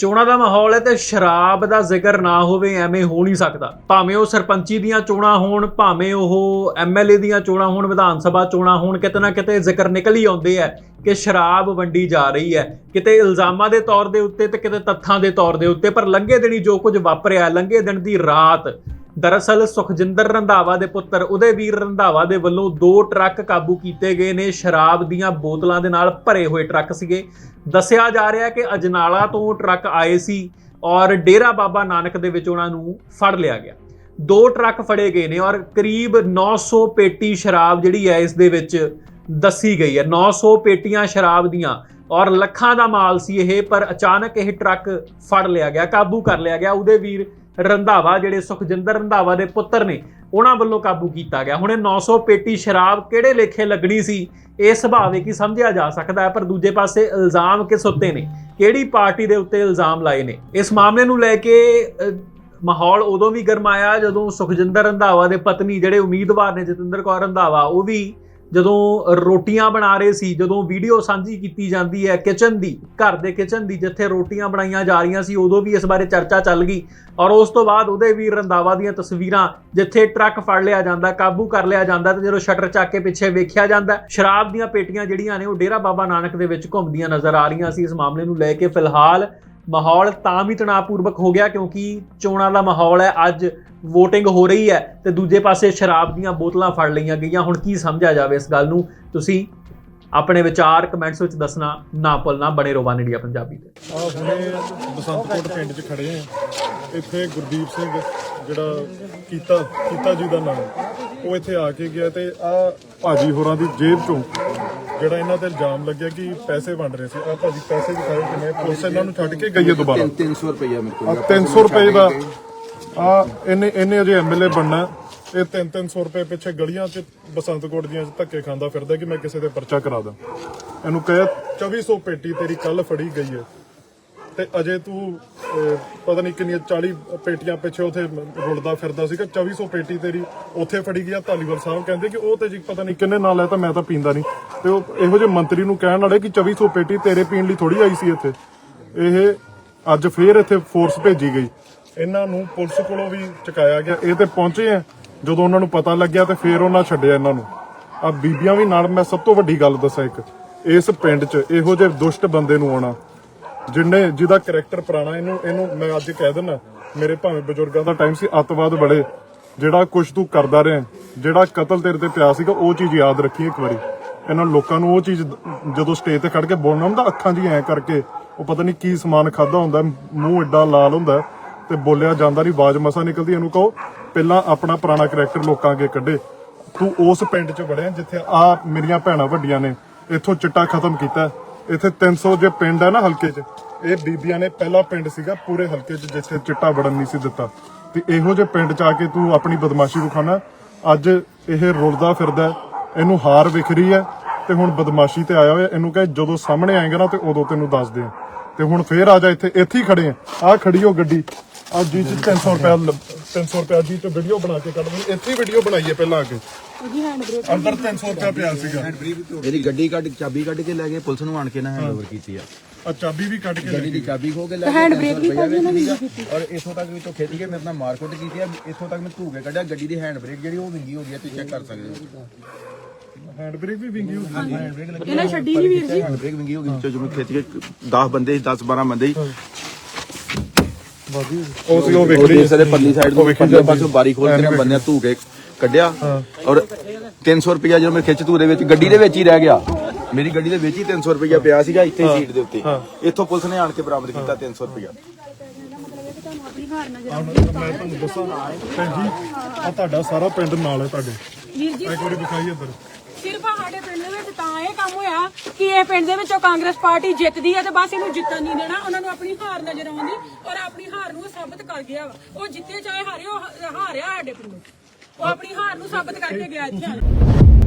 ਚੋਣਾਂ ਦਾ ਮਾਹੌਲ ਹੈ ਤੇ ਸ਼ਰਾਬ ਦਾ ਜ਼ਿਕਰ ਨਾ ਹੋਵੇ, ਐਵੇਂ ਹੋ ਨਹੀਂ ਸਕਦਾ। ਭਾਵੇਂ ਉਹ ਸਰਪੰਚੀ ਦੀਆਂ ਚੋਣਾਂ ਹੋਣ, ਭਾਵੇਂ ਉਹ ਐਮਐਲਏ ਦੀਆਂ ਚੋਣਾਂ ਹੋਣ, ਵਿਧਾਨ ਸਭਾ ਚੋਣਾਂ ਹੋਣ, ਕਿਤੇ ਨਾ ਕਿਤੇ ਜ਼ਿਕਰ ਨਿਕਲ ਹੀ ਆਉਂਦੇ ਆ ਕਿ ਸ਼ਰਾਬ ਵੰਡੀ ਜਾ ਰਹੀ ਹੈ। ਕਿਤੇ ਇਲਜ਼ਾਮਾਂ ਦੇ ਤੌਰ ਦੇ ਉੱਤੇ ਤੇ ਕਿਤੇ ਤੱਥਾਂ ਦੇ ਤੌਰ ਦੇ ਉੱਤੇ, ਪਰ ਲੰਘੇ ਦਿਨੀ ਜੋ ਕੁਝ ਵਾਪਰਿਆ, ਲੰਘੇ ਦਿਨ ਦੀ ਰਾਤ ਦਰਅਸਲ ਸੁਖਜਿੰਦਰ ਰੰਧਾਵਾ ਦੇ ਪੁੱਤਰ, ਉਹਦੇ ਵੀਰ ਰੰਧਾਵਾ ਦੇ ਵੱਲੋਂ ਦੋ ਟਰੱਕ ਕਾਬੂ ਕੀਤੇ ਗਏ ਨੇ। ਸ਼ਰਾਬ ਦੀਆਂ ਬੋਤਲਾਂ ਦੇ ਨਾਲ ਭਰੇ ਹੋਏ ਟਰੱਕ ਸੀਗੇ। ਦੱਸਿਆ ਜਾ ਰਿਹਾ ਕਿ ਅਜਨਾਲਾ ਤੋਂ ਟਰੱਕ ਆਏ ਸੀ ਔਰ ਡੇਰਾ ਬਾਬਾ ਨਾਨਕ ਦੇ ਵਿੱਚ ਉਹਨਾਂ ਨੂੰ ਫੜ ਲਿਆ ਗਿਆ। ਦੋ ਟਰੱਕ ਫੜੇ ਗਏ ਨੇ ਔਰ ਕਰੀਬ 900 ਪੇਟੀ ਸ਼ਰਾਬ ਜਿਹੜੀ ਹੈ ਇਸ ਦੇ ਵਿੱਚ ਦੱਸੀ ਗਈ ਹੈ। 900 ਪੇਟੀਆਂ ਸ਼ਰਾਬ ਦੀਆਂ ਔਰ ਲੱਖਾਂ ਦਾ ਮਾਲ ਸੀ ਇਹ, ਪਰ ਅਚਾਨਕ ਇਹ ਟਰੱਕ ਫੜ ਲਿਆ ਗਿਆ, ਕਾਬੂ ਕਰ ਲਿਆ ਗਿਆ। ਉਹਦੇ ਵੀਰ ਰੰਧਾਵਾ, ਜਿਹੜੇ ਸੁਖਜਿੰਦਰ ਰੰਧਾਵਾ ਦੇ ਪੁੱਤਰ ਨੇ, ਉਹਨਾਂ ਵੱਲੋਂ ਕਾਬੂ ਕੀਤਾ ਗਿਆ। ਹੁਣ ਇਹ 900 ਪੇਟੀ ਸ਼ਰਾਬ ਕਿਹੜੇ ਲੇਖੇ ਲੱਗਣੀ ਸੀ? ਇਹ ਸੁਭਾਵਿਕ ਹੀ ਸਮਝਿਆ ਜਾ ਸਕਦਾ ਹੈ, ਪਰ ਦੂਜੇ ਪਾਸੇ ਇਲਜ਼ਾਮ ਕਿਸ ਉੱਤੇ ਨੇ? ਕਿਹੜੀ ਪਾਰਟੀ ਦੇ ਉੱਤੇ ਇਲਜ਼ਾਮ ਲਾਏ ਨੇ? ਇਸ ਮਾਮਲੇ ਨੂੰ ਲੈ ਕੇ ਮਾਹੌਲ ਉਦੋਂ ਵੀ ਗਰਮਾਇਆ ਜਦੋਂ ਸੁਖਜਿੰਦਰ ਰੰਧਾਵਾ ਦੇ ਪਤਨੀ, ਜਿਹੜੇ ਉਮੀਦਵਾਰ ਨੇ ਜਤਿੰਦਰ ਕੌਰ ਰੰਧਾਵਾ, ਉਹ ਵੀ ਜਦੋਂ ਰੋਟੀਆਂ ਬਣਾ ਰਹੇ ਸੀ, ਜਦੋਂ ਵੀਡੀਓ ਸਾਂਝੀ ਕੀਤੀ ਜਾਂਦੀ ਹੈ ਕਿਚਨ ਦੀ, ਘਰ ਦੇ ਕਿਚਨ ਦੀ ਜਿੱਥੇ ਰੋਟੀਆਂ ਬਣਾਈਆਂ ਜਾ ਰਹੀਆਂ ਸੀ, ਉਦੋਂ ਵੀ ਇਸ ਬਾਰੇ ਚਰਚਾ ਚੱਲ ਗਈ ਔਰ ਉਸ ਤੋਂ ਬਾਅਦ ਉਹਦੇ ਵੀ ਰੰਧਾਵਾ ਦੀਆਂ ਤਸਵੀਰਾਂ ਜਿੱਥੇ ਟਰੱਕ ਫੜ ਲਿਆ ਜਾਂਦਾ, ਕਾਬੂ ਕਰ ਲਿਆ ਜਾਂਦਾ ਤੇ ਜਦੋਂ ਸ਼ਟਰ ਚੱਕ ਕੇ ਪਿੱਛੇ ਵੇਖਿਆ ਜਾਂਦਾ, ਸ਼ਰਾਬ ਦੀਆਂ ਪੇਟੀਆਂ ਜਿਹੜੀਆਂ ਨੇ ਉਹ ਡੇਰਾ ਬਾਬਾ ਨਾਨਕ ਦੇ ਵਿੱਚ ਘੁੰਮਦੀਆਂ ਨਜ਼ਰ ਆ ਰਹੀਆਂ ਸੀ, ਇਸ ਮਾਮਲੇ ਨੂੰ ਲੈ ਕੇ ਫਿਲਹਾਲ ਮਾਹੌਲ ਤਾਂ ਵੀ ਤਣਾਅਪੂਰਵਕ ਹੋ ਗਿਆ ਕਿਉਂਕਿ ਚੋਣਾਂ ਦਾ ਮਾਹੌਲ ਹੈ, ਅੱਜ VOTING ਹੋ ਰਹੀ ਹੈ ਤੇ ਦੂਜੇ ਪਾਸੇ ਸ਼ਰਾਬ ਦੀਆਂ ਬੋਤਲਾਂ ਫੜ ਲਈਆਂ ਗਈਆਂ। ਹੁਣ ਕੀ ਸਮਝਿਆ ਜਾਵੇ ਇਸ ਗੱਲ ਨੂੰ? ਤੁਸੀਂ ਆਪਣੇ ਵਿਚਾਰ ਕਮੈਂਟਸ ਵਿੱਚ ਦੱਸਣਾ, ਨਾ ਭੁੱਲਣਾ, ਬਣੇ ਰਹੋ ਵਨ ਇੰਡੀਆ ਪੰਜਾਬੀ ਤੇ। ਆ ਹੁਣੇ ਬਸੰਤਕੋਟ ਪਿੰਡ 'ਚ ਖੜੇ ਆ। ਇੱਥੇ ਗੁਰਦੀਪ ਸਿੰਘ ਜਿਹੜਾ ਕੀਤਾ ਕੀਤਾ ਜੀ ਦਾ ਨਾਮ, ਉਹ ਇੱਥੇ ਆ ਕੇ ਗਿਆ ਤੇ ਆ ਭਾਜੀ ਹੋਰਾਂ ਦੀ ਜੇਬ ਚੋਂ ਜਿਹੜਾ ਇਹਨਾਂ ਤੇ ਇਲਜ਼ਾਮ ਲੱਗਿਆ ਕਿ ਪੈਸੇ ਵੰਡ ਰਹੇ ਸੀ। ਆ ਭਾਜੀ ਪੈਸੇ ਦਿਖਾਏ ਕਿੰਨੇ ਪੁਲਿਸ ਇਹਨਾਂ ਨੂੰ ਛੱਡ ਕੇ ਗਈ ਹੈ ਦੁਬਾਰਾ। 300 ਰੁਪਇਆ ਮੇਰੇ ਆ ਕੋਲ 300 ਰੁਪਏ ਦਾ ਆ ਇਹਨੇ ਇਹਨੇ ਅਜੇ ਐਮਐਲਏ ਬਣਨਾ। ਇਹ 3-300 ਰੁਪਏ ਪਿੱਛੇ ਗਲੀਆਂ 'ਚ ਬਸੰਤਕੋਟ ਦੀਆਂ 'ਚ ਧੱਕੇ ਖਾਂਦਾ ਫਿਰਦਾ ਕਿ ਮੈਂ ਕਿਸੇ ਤੇ ਪਰਚਾ ਕਰਾ ਦਾਂ। ਇਹਨੂੰ ਕਹੇ 2400 ਪੇਟੀ ਤੇਰੀ ਕੱਲ ਫੜੀ ਗਈ ਹੈ। ਤੇ ਅਜੇ ਤੂੰ ਅਹ, ਪਤਾ ਨਹੀਂ ਕਿੰਨੀਆਂ 40 ਪੇਟੀਆਂ ਪਿੱਛੇ ਉਥੇ ਰੁਲਦਾ ਫਿਰਦਾ ਸੀਗਾ 2400 ਪੇਟੀ ਤੇਰੀ ਉੱਥੇ ਫੜੀ ਗਿਆ ਧਾਲੀਵਾਲ ਸਾਹਿਬ ਕਹਿੰਦੇ ਕਿ ਉਹ ਤੇ ਜੀ ਪਤਾ ਨਹੀਂ ਕਿੰਨੇ ਨਾਲ ਹੈ ਤਾਂ ਮੈਂ ਤਾਂ ਪੀਂਦਾ ਨਹੀਂ। ਤੇ ਉਹ ਇਹੋ ਜਿਹੇ ਮੰਤਰੀ ਨੂੰ ਕਹਿਣ ਵਾਲੇ ਕਿ 2400 ਪੇਟੀ ਤੇਰੇ ਪੀਣ ਲਈ ਥੋੜੀ ਆਈ ਸੀ ਇੱਥੇ। ਇਹ ਅੱਜ ਫੇਰ ਇੱਥੇ ਫੋਰਸ ਭੇਜੀ ਗਈ। ਇਹਨਾਂ ਨੂੰ ਪੁਲਿਸ ਕੋਲੋਂ ਵੀ ਚੁਕਾਇਆ ਗਿਆ। ਇਹ ਤੇ ਪਹੁੰਚੇ ਆ। ਜਦੋਂ ਉਹਨਾਂ ਨੂੰ ਪਤਾ ਲੱਗਿਆ ਤੇ ਫੇਰ ਉਹਨਾਂ ਛੱਡਿਆ ਇਹਨਾਂ ਨੂੰ। ਆ ਬੀਬੀਆਂ ਵੀ ਨਾਲ ਮੈਂ ਸਭ ਤੋਂ ਵੱਡੀ ਗੱਲ ਦੱਸਾਂ ਇੱਕ। ਇਸ ਪਿੰਡ 'ਚ ਇਹੋ ਜਿਹੇ ਦੁਸ਼ਟ ਬੰਦੇ ਨੂੰ ਆਉਣਾ। ਜਿਹਨੇ ਜਿਹਦਾ ਕੈਰੈਕਟਰ ਪੁਰਾਣਾ, ਇਹਨੂੰ ਇਹਨੂੰ ਮੈਂ ਅੱਜ ਕਹਿ ਦਿੰਦਾ ਮੇਰੇ ਭਾਵੇਂ ਬਜ਼ੁਰਗਾਂ ਦਾ ਟਾਈਮ ਸੀ, ਅੱਤਵਾਦ ਬੜੇ। ਜਿਹੜਾ ਕੁਝ ਤੂੰ ਕਰਦਾ ਰਿਹਾ, ਜਿਹੜਾ ਕਤਲ ਤੇਰੇ ਤੇ ਪਿਆ ਸੀਗਾ, ਉਹ ਚੀਜ਼ ਯਾਦ ਰੱਖੀ ਇੱਕ ਵਾਰੀ। ਇਹਨਾਂ ਲੋਕਾਂ ਨੂੰ ਉਹ ਚੀਜ਼ ਜਦੋਂ ਸਟੇਜ ਤੇ ਖੜ ਕੇ ਬੋਲਣਾ ਹੁੰਦਾ, ਅੱਖਾਂ ਦੀ ਐ ਕਰਕੇ, ਉਹ ਪਤਾ ਨਹੀਂ ਕੀ ਸਮਾਨ ਖਾਦਾ ਹੁੰਦਾ, ਮੂੰਹ ਐਡਾ ਲਾਲ ਹੁੰਦਾ, ਤੇ ਬੋਲਿਆ ਜਾਂਦਾ ਨਹੀਂ ਆਵਾਜ਼ ਮਸਾ ਨਿਕਲਦੀ, ਇਹਨੂੰ ਕਹੋ, ਪਹਿਲਾਂ ਆਪਣਾ ਪੁਰਾਣਾ ਕੈਰੈਕਟਰ ਲੋਕਾਂ ਅੱਗੇ ਕੱਢੇ। ਤੂੰ ਉਸ ਪਿੰਡ 'ਚ ਵੜਿਆ, ਜਿੱਥੇ ਆ ਮੇਰੀਆਂ ਭੈਣਾਂ ਵੱਡੀਆਂ ਨੇ, ਇੱਥੋਂ ਚਿੱਟਾ ਖਤਮ ਕੀਤਾ। ਇੱਥੇ 300 ਜੇ ਪਿੰਡ ਹੈ ਨਾ ਹਲਕੇ 'ਚ, ਇਹ ਬੀਬੀਆਂ ਨੇ ਪਹਿਲਾ ਪਿੰਡ ਸੀਗਾ ਪੂਰੇ ਹਲਕੇ 'ਚ, ਜਿੱਥੇ ਚਿੱਟਾ ਵੜਨ ਨਹੀਂ ਸੀ ਦਿੱਤਾ। ਤੇ ਇਹੋ ਜਿਹੇ ਪਿੰਡ 'ਚ ਆ ਕੇ ਤੂੰ ਆਪਣੀ ਬਦਮਾਸ਼ੀ ਵਿਖਾਣਾ ਅੱਜ ਇਹ ਰੁਲਦਾ ਫਿਰਦਾ, ਇਹਨੂੰ ਹਾਰ ਵਿਖ ਰਹੀ ਹੈ, ਤੇ ਹੁਣ ਬਦਮਾਸ਼ੀ ਤੇ ਆਇਆ ਹੋਇਆ, ਇਹਨੂੰ ਕਹੇ ਜਦੋਂ ਸਾਹਮਣੇ ਆਏਗਾ ਨਾ, ਤੇ ਉਦੋਂ ਤੈਨੂੰ ਦੱਸ ਦੇ ਤੇ ਹੁਣ ਫੇਰ ਆ ਜਾ ਇੱਥੇ ਇੱਥੇ ਹੀ ਖੜੇ ਆ ਆ ਖੜੀ ਹੋ ਗੱਡੀ ਆ ਜੀ ਚ 300 ਰੁਪਏ 300 ਰੁਪਏ ਜੀ ਤੋਂ ਵੀਡੀਓ ਬਣਾ ਕੇ ਕੱਢ ਲਈ ਇੱਥੇ ਵੀਡੀਓ ਬਣਾਈਏ ਪਹਿਲਾਂ ਆ ਕੇ। ਅੰਦਰ 300 ਰੁਪਏ ਪਿਆ ਸੀਗਾ। ਮੇਰੀ ਗੱਡੀ ਕੱਢ ਚਾਬੀ ਕੱਢ ਕੇ ਲੈ ਗਏ ਪੁਲਿਸ ਨੂੰ ਆਣ ਕੇ ਨਾ ਹੈਂਡਓਵਰ ਕੀਤੀ ਆ। ਆ ਚਾਬੀ ਵੀ ਕੱਢ ਕੇ ਗੱਡੀ ਦੀ ਚਾਬੀ ਖੋ ਕੇ ਲੈ ਗਏ ਹੈਂਡ ਬ੍ਰੇਕ ਵੀ ਕੋਈ ਨਹੀਂ ਔਰ ਇਥੋਂ ਤੱਕ ਵਿੱਚੋਂ ਖਿੱਚ ਕੇ ਮੇਰੇ ਨਾਲ ਮਾਰਕੁੱਟ ਕੀਤੀ ਆ ਇਥੋਂ ਤੱਕ ਮੈਂ ਧੂ ਕੇ ਕੱਢਿਆ ਗੱਡੀ ਦੀ ਹੈਂਡ ਬ੍ਰੇਕ ਜਿਹੜੀ ਉਹ ਵਿੰਗੀ ਹੋ ਗਈ ਆ ਤੁਸੀਂ ਚੈੱਕ ਕਰ ਸਕਦੇ ਹੋ। ਹੈਂਡ ਬ੍ਰੇਕ ਵੀ ਵਿੰਗੀ ਹੋ ਗਈ। ਹੈਂਡ ਬ੍ਰੇਕ ਲੱਗੀ ਇਹਨਾਂ ਛੱਡੀ ਨਹੀਂ ਵੀਰ ਜੀ। ਹੈਂਡ ਬ੍ਰੇਕ ਵਿੰਗੀ ਹੋ ਗਈ ਵਿੱਚੋਂ ਜਿਵੇਂ ਖਿੱਚ ਕੇ 10 ਬੰਦੇ 10 12 ਬੰਦੇ ਸੀ। ਉਹ ਸੀ ਉਹ ਵਿਗੜੀ ਦੇਖ ਸਕਦੇ ਪਰਲੀ ਸਾਈਡ ਤੋਂ ਪਰਲੇ ਪਾਸੋਂ ਬਾਰੀ ਖੋਲ ਕੇ ਨਾ ਬੰਦਿਆਂ ਧੂ ਕੇ ਕੱਢਿਆ। ਔਰ 300 ਰੁਪਇਆ ਜਦੋਂ ਮੈਂ ਖਿੱਚ ਧੂ ਦੇ ਵਿੱਚ ਗੱਡੀ ਦੇ ਵਿੱਚ ਹੀ ਰਹਿ ਗਿਆ। ਮੇਰੀ ਗੱਡੀ ਦੇ ਵਿੱਚ ਹੀ 300 ਰੁਪਇਆ ਪਿਆ ਸੀਗਾ ਇੱਥੇ ਸੀਟ ਦੇ ਉੱਤੇ। ਇੱਥੋਂ ਪੁਲਿਸ ਨੇ ਆਣ ਕੇ ਬਰਾਮਦ ਕੀਤਾ 300 ਰੁਪਇਆ ਮੈਂ ਤੁਹਾਨੂੰ ਦੱਸਾਂ ਭੈਣ ਜੀ ਆ ਤੁਹਾਡਾ ਸਾਰਾ ਪਿੰਡ ਨਾਲ ਹੈ ਤੁਹਾਡੇ। ਵੀਰ ਜੀ ਇੱਕ ਵਾਰੀ ਵਿਖਾਈ ਇੱਧਰ। ਸਿਰਫ ਸਾਡੇ ਪਿੰਡ ਦੇ ਵਿੱਚ ਤਾਂ ਇਹ ਕੰਮ ਹੋਇਆ ਕਿ ਇਹ ਪਿੰਡ ਦੇ ਵਿੱਚੋਂ ਕਾਂਗਰਸ ਪਾਰਟੀ ਜਿੱਤਦੀ ਹੈ ਤੇ ਬਸ ਇਹਨੂੰ ਜਿੱਤਣ ਨਹੀਂ ਦੇਣਾ। ਉਹਨਾਂ ਨੂੰ ਆਪਣੀ ਹਾਰ ਨਜ਼ਰ ਆਉਂਦੀ ਔਰ ਆਪਣੀ ਸਾਬਤ ਕਰ ਗਿਆ ਵਾ। ਉਹ ਜਿੱਤੇ ਚਾਹੇ ਹਾਰੇ ਉਹ ਹਾਰਿਆ ਸਾਡੇ ਪਿੰਡ ਉਹ ਆਪਣੀ ਹਾਰ ਨੂੰ ਸਾਬਤ ਕਰਕੇ ਗਿਆ ਇੱਥੇ